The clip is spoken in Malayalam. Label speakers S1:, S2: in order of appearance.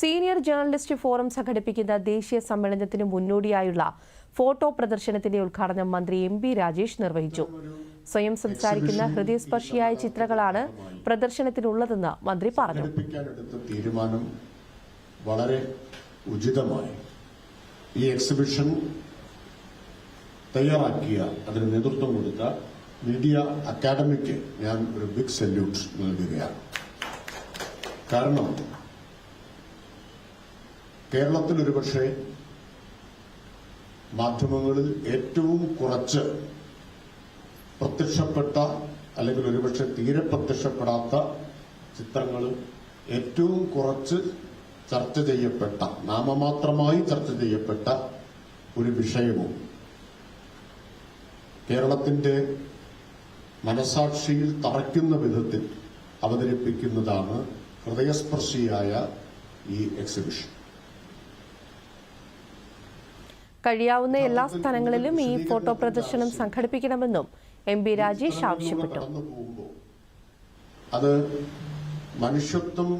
S1: സീനിയർ ജേർണലിസ്റ്റ് ഫോറം സംഘടിപ്പിക്കുന്ന ദേശീയ സമ്മേളനത്തിന് മുന്നോടിയായുള്ള ഫോട്ടോ പ്രദർശനത്തിന്റെ ഉദ്ഘാടനം മന്ത്രി എം ബി രാജേഷ് നിർവഹിച്ചു. സ്വയം സംസാരിക്കുന്ന ഹൃദയസ്പർശിയായ ചിത്രങ്ങളാണ് പ്രദർശനത്തിനുള്ളതെന്ന് മന്ത്രി പറഞ്ഞു.
S2: തീരുമാനം വളരെ ഉചിതമായി ഈ എക്സിബിഷൻ തയ്യാറാക്കിയ അതിന് നേതൃത്വം കൊടുത്ത മീഡിയ അക്കാദമിക്ക് ഞാൻ ഒരു ബിഗ് സല്യൂട്ട് നൽകുകയാണ്. കാരണം കേരളത്തിൽ ഒരുപക്ഷെ മാധ്യമങ്ങളിൽ ഏറ്റവും കുറച്ച് പ്രത്യക്ഷപ്പെട്ട അല്ലെങ്കിൽ ഒരുപക്ഷെ തീരെ പ്രത്യക്ഷപ്പെടാത്ത ചിത്രങ്ങൾ ഏറ്റവും കുറച്ച് ചർച്ച ചെയ്യപ്പെട്ട നാമമാത്രമായി ചർച്ച ചെയ്യപ്പെട്ട ഒരു വിഷയവും കേരളത്തിന്റെ മനസാക്ഷിയിൽ തറയ്ക്കുന്ന വിധത്തിൽ അവതരിപ്പിക്കുന്നതാണ് ഹൃദയസ്പർശിയായ ഈ എക്സിബിഷൻ
S1: കഴിയാവുന്ന എല്ലാ സ്ഥലങ്ങളിലും ഈ ഫോട്ടോ പ്രദർശനം സംഘടിപ്പിക്കണമെന്നും എം പി രാജേഷ് ആവശ്യപ്പെട്ടു.
S2: അത് മനുഷ്യത്വം